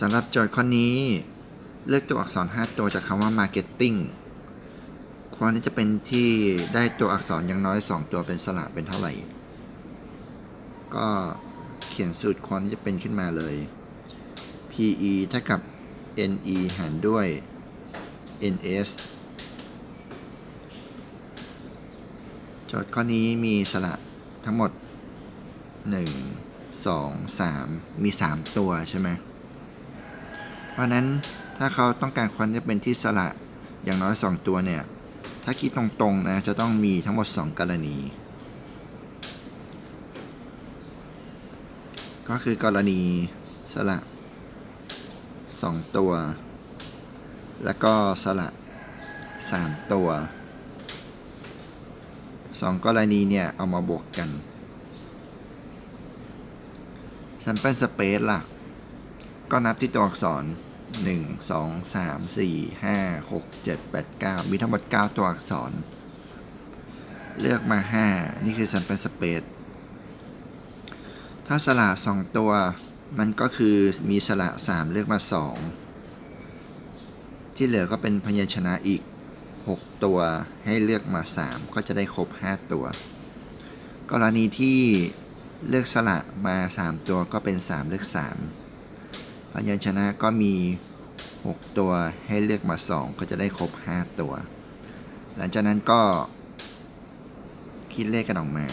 สำหรับโจทย์ข้อนี้ เลือกตัวอักษร 5 ตัวจากคำว่า marketing ควรที่จะเป็นที่ได้ตัวอักษรอย่างน้อย 2 ตัวเป็นสระเป็นเท่าไหร่ ก็เขียนสูตรควรที่จะเป็นขึ้นมาเลย PE เท่ากับ NE หารด้วย NS โจทย์ข้อนี้มีสระทั้งหมด 1 2 3 มี 3 ตัวใช่ไหม เพราะนั้นถ้าเขาต้องการความจะเป็นที่สระอย่างน้อย 2 ตัวเนี่ย ถ้าคิดตรงๆนะจะต้องมีทั้งหมด 2 กรณี ก็คือกรณีสระ2 ตัว แล้วก็สระ3 ตัว 2 กรณีเนี่ย เอามาบวกกัน sample space ล่ะ ก็นับที่ตัวอักษร 1 2 3 4 5 6 7 8 9มีทั้งหมด9ตัวอักษร เลือกมา5นี่คือ sample space ถ้าสระ2ตัวมันก็คือมีสระ3เลือกมา2ที่เหลือก็เป็นพยัญชนะอีก 6 ตัวให้เลือกมา 3 ก็จะได้ครบ 5 ตัว กรณีที่เลือกสระมา 3 ตัวก็เป็น 3 เลือก 3 พยัญชนะก็มี 6 ตัวให้เลือกมา 2 ก็จะได้ครบ 5 ตัว หลังจากนั้นก็คิดเลขกันออกมา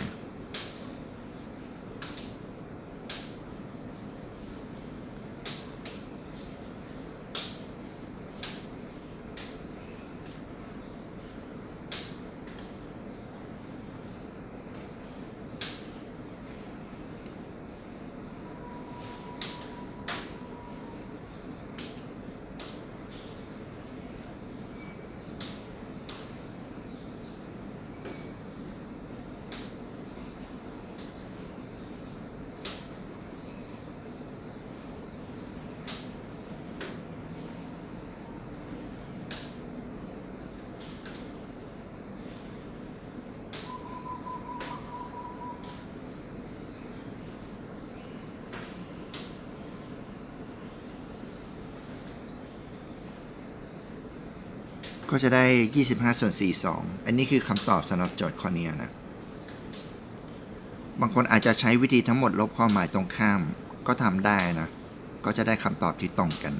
ก็จะได้ 25 ส่วน 42 อันนี้คือคำตอบสำหรับโจทย์ข้อนี้นะ บางคนอาจจะใช้วิธีทั้งหมดลบความหมายตรงข้าม ก็ทำได้นะ ก็จะได้คำตอบที่ตรงกัน